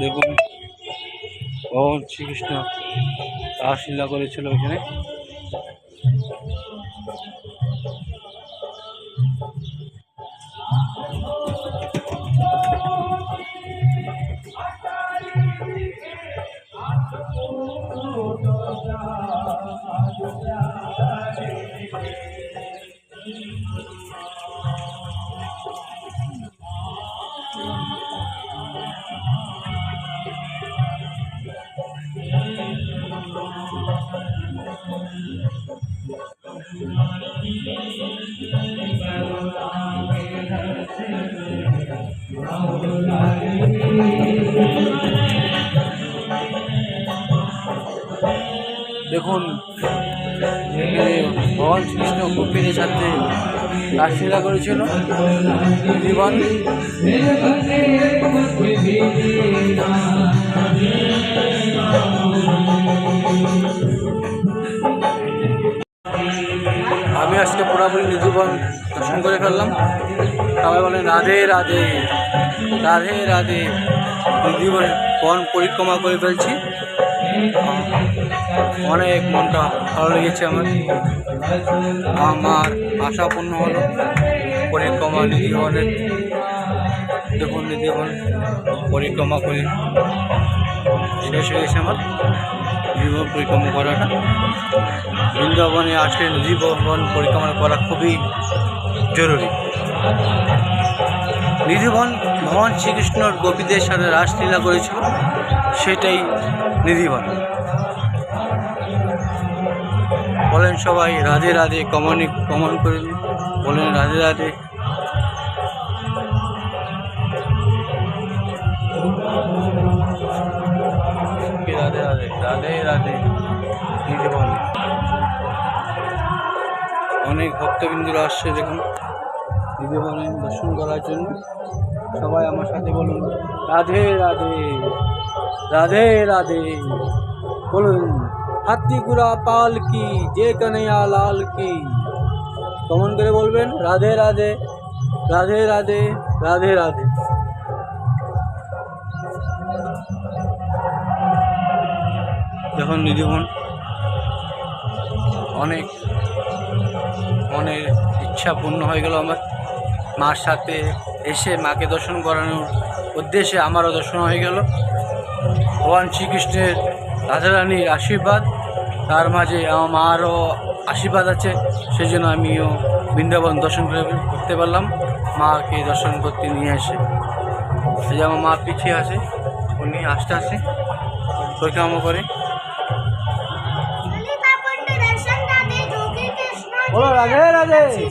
দেখুন ভগবান শ্রীকৃষ্ণ রাসলীলা করেছিল এখানে। দেখুন ভগবান শ্রীকৃষ্ণ গোপীদের সাথে রাসলীলা করেছিল জীবন আমি আজকে পুরাপুরি নিধিবন দর্শন করে ফেললাম। সবাই বলেন, রাধে রাধে রাধে রাধে। নিধিবন বন পরিক্রমা করে ফেলছি। অনেক মনটা ভালো লেগেছে আমার। আমার আশা পূর্ণ হলো। পরিক্রমা নিধিবনের দেখুন নিধিবন পরিক্রমা করে শেষ হয়ে গেছে আমার। জীবন পরিক্রমা করাটা বৃন্দাবনে আসলে নদীবন পরিক্রমা করা খুবই জরুরি। নিধিবন ভগবান শ্রীকৃষ্ণর গোপীদের সাথে রাসলীলা করেছিল, সেটাই নিধিবন। বলেন সবাই, রাধে রাধে, কমনি কমন করে বলেন রাধে রাধে। রাধে রাধে রাধে রাধে। নিধিবন অনেক ভক্তবিন্দুরা আসছে দেখুন। নিধিবনে দর্শন করার জন্য। সবাই আমার সাথে বলুন, রাধে রাধে রাধে রাধে। বলুন হাতিগুড়া পাল কি, যে কানাইয়া, লাল কি? কমন করে বলবেন, রাধে রাধে রাধে রাধে রাধে রাধে। দেখুন নিধিবন অনেক অনেক ইচ্ছা পূর্ণ হয়ে গেল আমার, মার সাথে এসে মাকে দর্শন করানোর উদ্দেশ্যে আমারও দর্শন হয়ে গেল। ভগবান শ্রীকৃষ্ণের রাধারানীর আশীর্বাদ, তার মাঝে আমার মারও আশীর্বাদ আছে সেই জন্য আমিও বৃন্দাবন দর্শন করে করতে পারলাম, মাকে দর্শন করতে নিয়ে এসে। যে আমার মা পিছিয়ে আছে, উনি আস্তে আস্তে পরিক্রমা করে। Hola, agárrate. Sí,